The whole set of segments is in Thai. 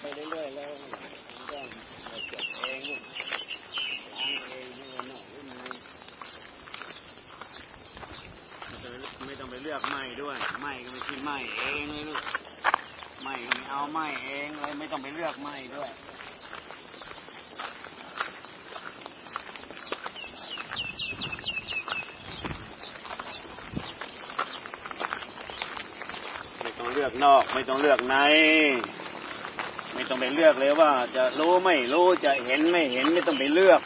ไปเรื่อยๆแล้วมันก็มาเก็บเองล้างเองไม่ว่าหน่อยมันไม่ต้องไปเลือกไม้ด้วยไม้ก็ไม่ใช่ไม้เองเลยลูกไม้ก็ไม่เอาไม้เองเลยไม่ต้องไปเลือกไม้ด้วยไม่ต้องเลือกนอกไม่ต้องเลือกใน ไม่ต้องไปเลือกเลยว่าจะรู้ไม่รู้จะเห็นไม่เห็นไม่ต้องไปเลือก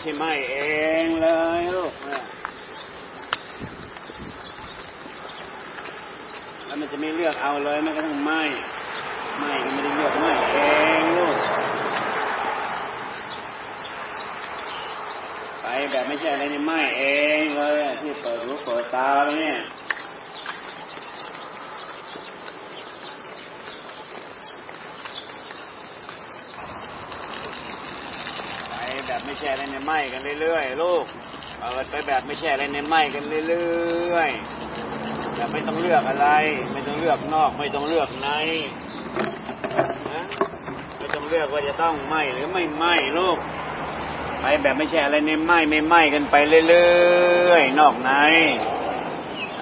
ใช่ไหมเองเลยลูกแล้วมันจะไม่เลือกเอาเลยแม้กระทั่งไหมไหมก็ไม่ได้เลือกไหมเองลูกไปแบบไม่ใช่อะไรนี่ไหมเองเลยที่เปิดหูเปิดตาแล้วเนี่ย ไป แบบไม่แช่อะไรในไหมกันเรื่อยๆลูกเอาไปแบบไม่แช่อะไรในไหมกันเรื่อยๆแบบไม่ต้องเลือกอะไร ไม่ต้องเลือกนอก ไม่ต้องเลือกในนะไม่ต้องเลือกว่าจะต้องไหมหรือไม่ไหมลูกไปแบบไม่แช่อะไรในไหมไม่ไหมกันไปเรื่อยๆนอกใน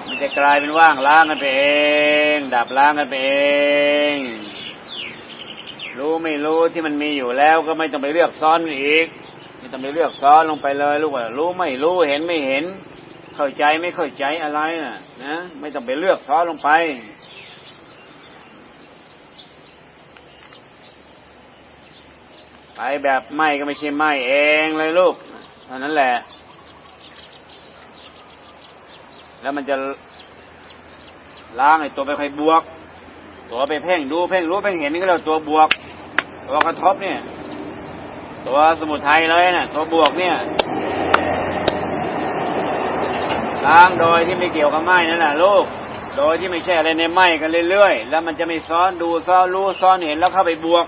มันจะกลายเป็นว่างล้างกันไปเอง ดับล้างกันไปเองรู้ไม่รู้ที่มันมีอยู่แล้วก็ไม่ต้องไปเลือกซ้อนอีก ไม่ต้องไปเลือกซ้อนลงไปเลยลูกว่ารู้ไม่รู้เห็นไม่เห็น เข้าใจไม่เข้าใจอะไรน่ะนะไม่ต้องไปเลือกซ้อนลงไปไปแบบไม่ก็ไม่ใช่ไม่เองเลยลูกเท่านั้นแหละ แล้วมันจะล้างไอ้ตัวไปใครบวก ตัวไปเพ่งดูเพ่งรู้เพ่งเห็นนี่ก็เรียกตัวบวกตัวกระทบเนี่ย ตัวสมุทัยเลยนะ่ะตัวบวกเนี่ยล้างโดยที่ไม่เกี่ยวกับไม้นั่นแหละลูก โดยที่ไม่ใช่อะไรในไม้กันเรื่อยๆ แล้วมันจะไม่ซ้อนดูซ้อนรู้ซ้อนเห็นแล้วเข้าไปบวก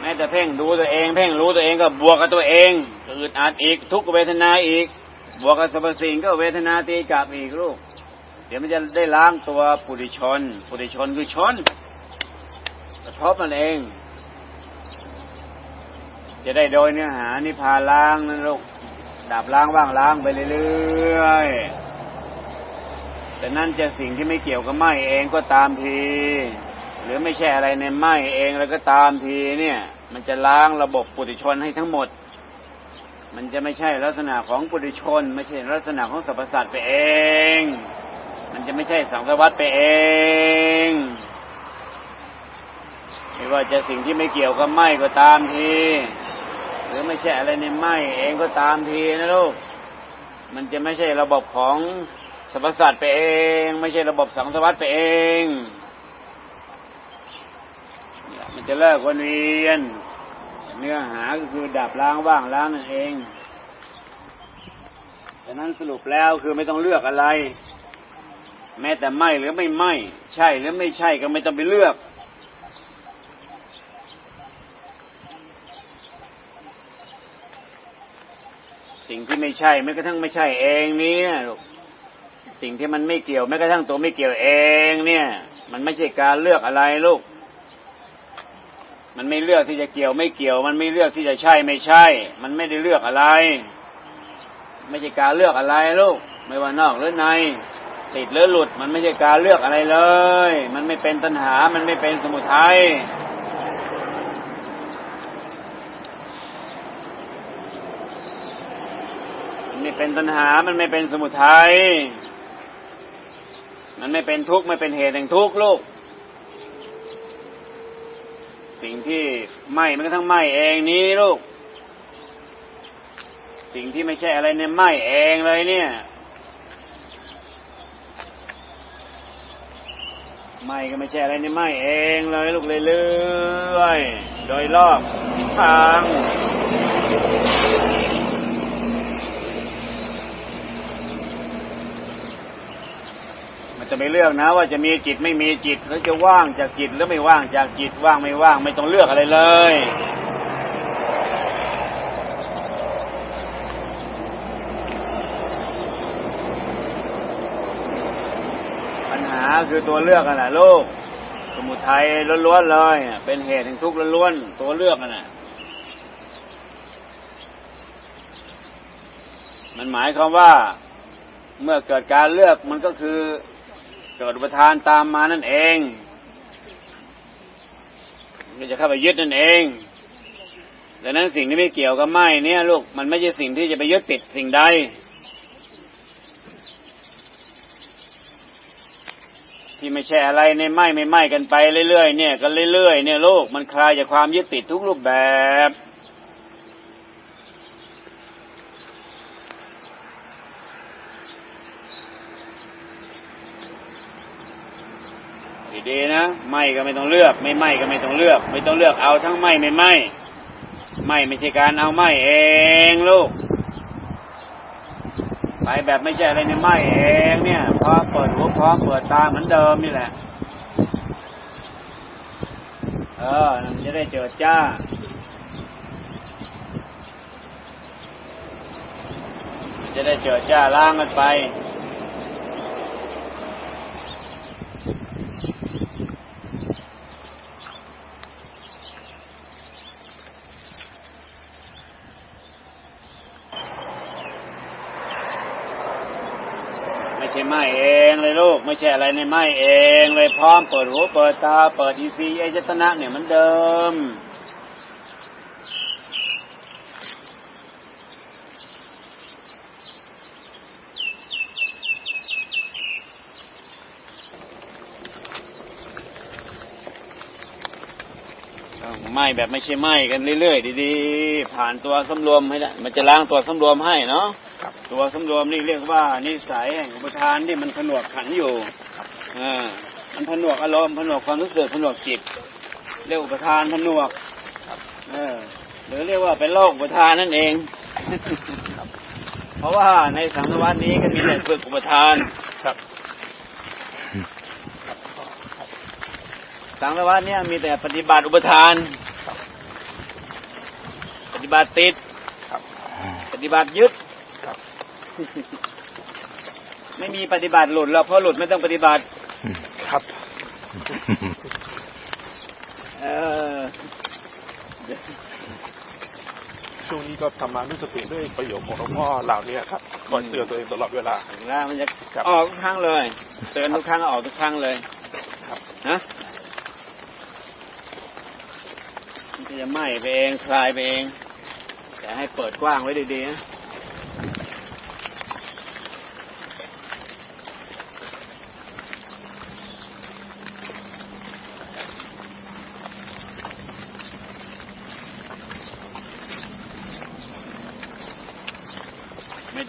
แม้แต่เพ่งดูตัวเอง เพ่งรู้ตัวเองก็บวกกับตัวเองอึดอัดอีก ทุกเวทนาอีก บวกกับสรรพสิ่งก็เวทนาตีกลับอีกลูก เดี๋ยวมันจะได้ล้างตัวปุถุชน ปุถุชนคือชนกระทบมันเอง จะได้โดยเนื้อหานิพพานล้างนั่นลูกดับล้างว่างล้างไปเรื่อยๆแต่นั่นจะสิ่งที่ไม่เกี่ยวกับไหมเองก็ตามที หรือไม่ใช่อะไรในไหมเองแล้วก็ตามทีเนี่ย มันจะล้างระบบปุถุชนให้ทั้งหมด มันจะไม่ใช่ลักษณะของปุถุชน ไม่ใช่ลักษณะของสรรพสัตว์ไปเอง มันจะไม่ใช่สังสวัตไปเองไม่ว่าจะสิ่งที่ไม่เกี่ยวกับไหมก็ตามที หรือไม่ใช่อะไรในไหมเองก็ตามทีนะลูก มันจะไม่ใช่ระบบของสรรพสัตว์ไปเอง ไม่ใช่ระบบสังสารวัตไปเองเนี่ยมันจะเลิกวนเวียน เนื้อหาก็คือดับล้างว่างล้างนั่นเองฉะนั้นสรุปแล้วคือไม่ต้องเลือกอะไร แม้แต่ไม่หรือไม่ไม่ใช่หรือไม่ใช่ก็ไม่ต้องไปเลือก สิ่งที่ไม่ใช่แม้กระทั่งไม่ใช่เองเนี่ยลูกสิ่งที่มันไม่เกี่ยวแม้กระทั่งตัวไม่เกี่ยวเองเนี่ย มันไม่ใช่การเลือกอะไรลูก มันไม่เลือกที่จะเกี่ยวไม่เกี่ยว มันไม่เลือกที่จะใช่ไม่ใช่ มันไม่ได้เลือกอะไร ไม่ใช่การเลือกอะไรลูก ไม่ว่านอกหรือในติดหรือหลุด มันไม่ใช่การเลือกอะไรเลย มันไม่เป็นตัณหา มันไม่เป็นสมุทัย มันไม่ เป็นตัณหา มันไม่เป็นสมุทัย มันไม่เป็นทุกข์ไม่เป็นเหตุแห่งทุกข์ลูก สิ่งที่ไหม้มันก็ทั้งไหม้เองนี้ลูก สิ่งที่ไม่ใช่อะไรเนี่ยไหม้เองเลยเนี่ยไหม้ก็ไม่ใช่อะไรเนี่ยไหม้เองเลยลูกเรื่อยๆโดยรอบทิศทาง จะไม่เลือกนะ ว่าจะมีจิตไม่มีจิตหรือจะว่างจากจิตหรือไม่ว่างจากจิตว่างไม่ว่าง ไม่ต้องเลือกอะไรเลย ปัญหาคือตัวเลือกอะนะลูกสมุทัยล้วนๆเลย เป็นเหตุแห่งทุกข์ล้วนๆตัวเลือกอะนะมันหมายความว่าเมื่อเกิดการเลือกมันก็คือ เกิดอุปทานตามมานั่นเองมันจะเข้าไปยึดนั่นเองดังนั้นสิ่งที่ไม่เกี่ยวกับไม่เนี่ยลูกมันไม่ใช่สิ่งที่จะไปยึดติดสิ่งใดที่ไม่ใช่อะไรในไม้ไม่ไม้กันไปเรื่อยๆเนี่ยกันเรื่อยๆเนี่ยลูกมันคลายจากความยึดติดทุกรูปแบบ ดีๆนะไหม้ก็ไม่ต้องเลือก ไม่ไหมก็ไม่ต้องเลือก ไม่ต้องเลือกเอาทั้งไหม้ไม่ไหมไหม้ไม่ใช่การเอาไหม้เองลูกไปแบบไม่ใช่อะไรในไหม้เองเนี่ยพร้อมเปิดหูพร้อมเปิดตาเหมือนเดิมนี่แหละ เออมันจะได้เจิดจ้าจะได้เจิดจ้าล้างกันไป ใช่ไหมเองเลยลูก ไม่ใช่อะไรในไหมเองเลยพร้อมเปิดหูเปิดตา เปิดอีซีไอจตนะเนี่ยมันเดิม ไหมแบบไม่ใช่ไหมกันเรื่อยๆดีๆ ผ่านตัวสำรวมให้ได้มันจะล้างตัวสำรวมให้เนาะ ตัวสำรวมนี่เรียกว่านิสัยแห่งอุปทานที่มันผนวกขันอยู่อ่ามันผนวกอารมณ์ผนวกความรู้สึกผนวกจิต เรียกอุปทานผนวกเออหรือเรียกว่าเป็นโรคอุปทานนั่นเอง เพราะว่าในสังสารวัตนี้ก็มีแต่ฝึกอุปทานครับสังสารวัตเนี่ยมีแต่ปฏิบัติอุปทาน ปฏิบัติติดครับปฏิบัติยึดครับ ไม่มีปฏิบัติหลุดหรอกเพราะหลุดไม่ต้องปฏิบัติ ครับ เออช่วงนี้ก็ทำมาด้วยสติด้วยประโยชน์ของหลวงพ่อเหล่านี้ครับคอยเตือนตัวเองตลอดเวลาแล้วมันจะครับออกทุกครั้งเลยเตือนทุกครั้งออกทุกครั้งเลยครับนะมันจะไหม้ไปเองคลายไปเองแต่ให้เปิดกว้างไว้ดีๆนะ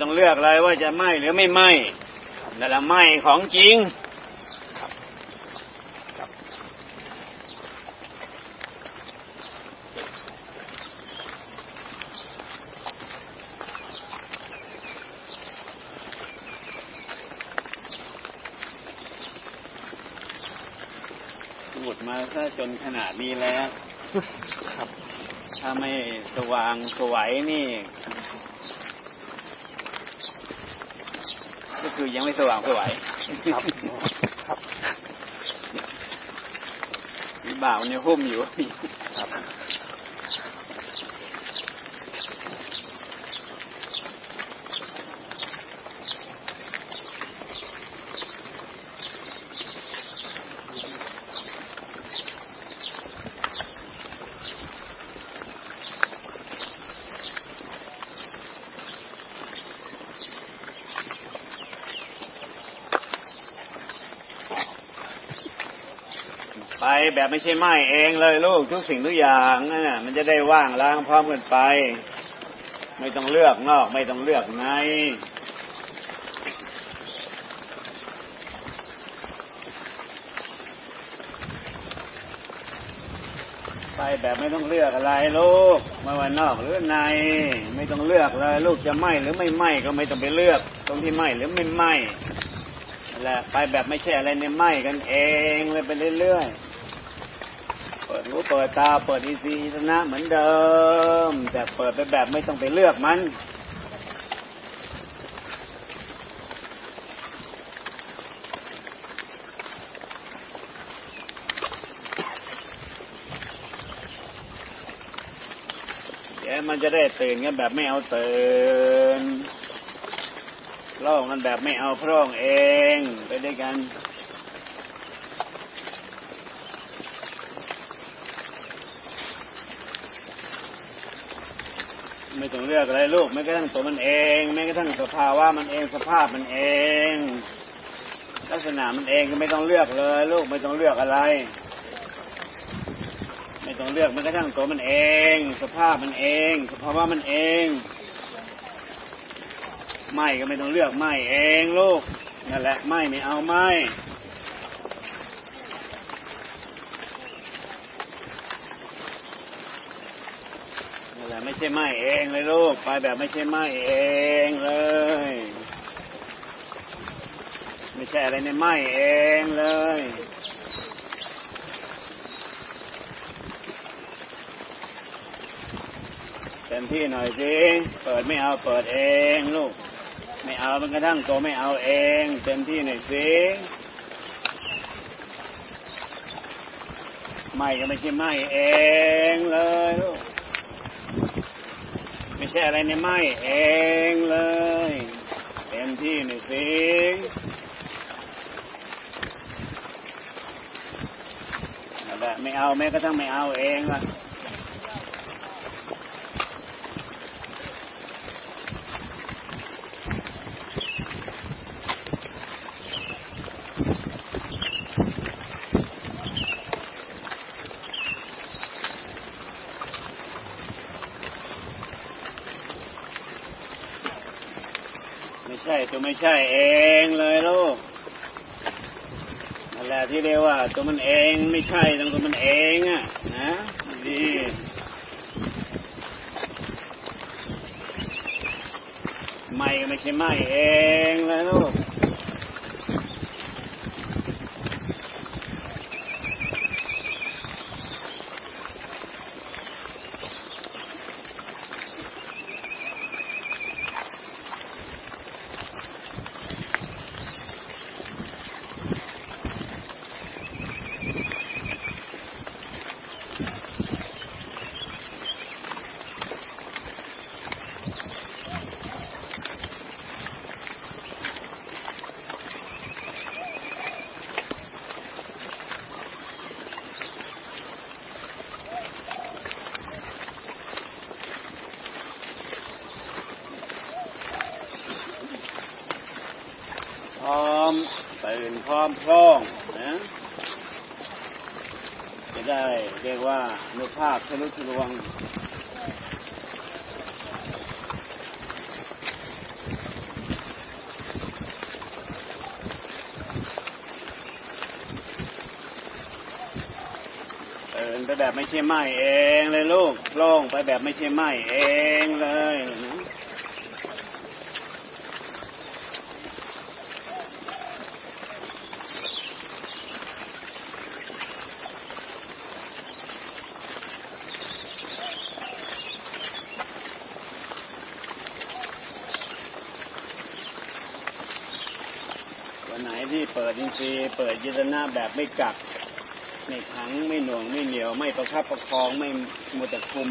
ต้องเลือกเลยว่าจะไหม้หรือไม่ไหม้แต่ละไหม้ของจริงครับหมดมาซะจนขนาดนี้แล้ว ครับ ถ้าไม่สว่างสวัยนี่ คือยังไม่สว่างสวัยครับครับมีบ่าวเนี่ยหุ้มอยู่ แบบไม่ใช่ไหมเองเลยลูกทุกสิ่งทุกอย่างนั่นน่ะมันจะได้ว่างล้างพร้อมกันไป ไม่ต้องเลือกนอก ไม่ต้องเลือกในไปแบบไม่ต้องเลือกอะไรลูกไม่ว่านอกหรือใน ไม่ต้องเลือกเลยลูกจะไหมหรือไม่ไหมก็ไม่ต้องไปเลือก ตรงที่ไหมหรือไม่ไหมแหละไปแบบไม่ใช่อะไรในไหมกันเองเลยไปเรื่อยๆ ปิดหูเปิดตาเปิดอีซีนะเหมือนเดิม แต่เปิดไปแบบไม่ต้องไปเลือกมัน เดี๋ยวมันจะได้ตื่นกันแบบไม่เอาตื่นโล่งกันแบบไม่เอาพร่องเองไปด้วยกัน ไม่ต้อง เลือกอะไรลูกไม่กระทั่งตัวมันเองไม่กระทั่งสภาวะมันเองสภาพมันเอง ลักษณะมันเองก็ไม่ต้องเลือกเลย ลูกไม่ต้องเลือกอะไร ไม่ต้องเลือกมันกระทั่งตัวมันเอง สภาพมันเอง สภาวะมันเองไม่ก็ไม่ต้องเลือกไม่เองลูกนั่นแหละไม่ไม่เอาไม่นั่นแหละ ไม่ใช่ไม่เองเลยลูก ไปแบบไม่ใช่ไม่เองเลย ไม่ใช่อะไรในไม่เองเลยเต็มที่หน่อยสิ เปิดไม่เอาเปิดเองลูก ไม่เอามันกระทั่งตัวไม่เอาเองเต็มที่หน่อยสิไม่ก็ไม่ใช่ไม่เองเลยลูก ใช่อะไรในไม่เองเลยเต็มที่หน่อยสินั่นแหละไม่เอาแม้กระทั่งไม่เอาเองล่ะ ตัวไม่ใช่เองเลยลูกนั่นแหละที่เรียกว่า ตัวมันเองไม่ใช่ตรงตัวมันเองอะนะดีไม่ก็ไม่ใช่ไม่เองเลยลูก พร้อมตื่นพร้อมพร้องนะจะได้เรียกว่านุภาพทะลุทะลวงเดินไปแบบไม่ใช่ไหมเองเลยลูกโล่งไปแบบไม่ใช่ไหมเองเลยนะวันไหนที่ เปิดอินทรีย์เปิดยิตนาแบบไม่กักไม่ขังไม่หน่วงไม่เหนียว ไม่ประคับประคองไม่มัวแต่คุม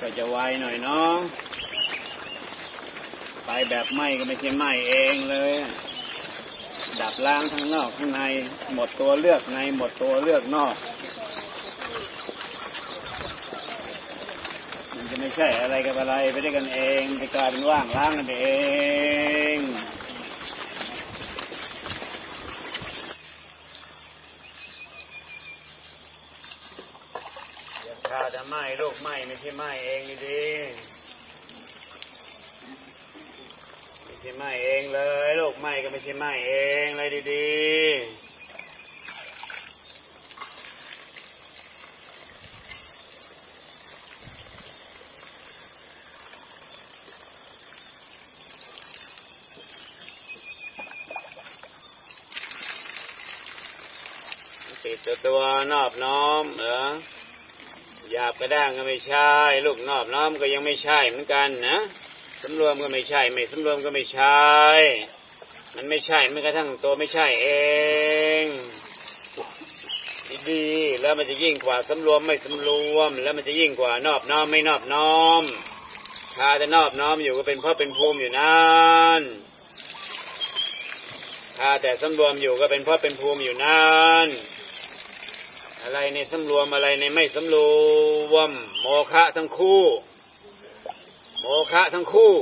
ก็จะไวหน่อยเนาะไปแบบไหมก็ไม่ใช่ไหมเองเลย ดับล้างทั้งนอกทั้งใน หมดตัวเลือกใน หมดตัวเลือกนอก มันจะไม่ใช่อะไรกับอะไรไปด้วยกันเองจะกลายเป็นว่างล้างกันเอง จะไหม้โรคไหม้ไม่ใช่ไหม้เองดีไม่ใช่ไหม้เองเลยโรคไหม้ก็ไม่ใช่ไหม้เองเลยดีติดตัว นอบน้อมเหรอ หยาบกระด้างก็ไม่ใช่ ลูกนอบน้อมก็ยังไม่ใช่เหมือนกันนะสำรวมก็ไม่ใช่ ไม่สำรวมก็ไม่ใช่ มันไม่ใช่ไม่กระทั่งตัวไม่ใช่เองดีแล้วมันจะยิ่งกว่าสำรวมไม่สำรวม แล้วมันจะยิ่งกว่านอบน้อมไม่นอบน้อมถ้าจะนอบน้อมอยู่ก็เป็นพราะเป็นภูมิอยู่นั่นถ้าแต่สำรวมอยู่ก็เป็นพราะเป็นภูมิอยู่นั่น อะไรในสำรวมอะไรในไม่สำรวม โมฆะทั้งคู่ โมฆะทั้งคู่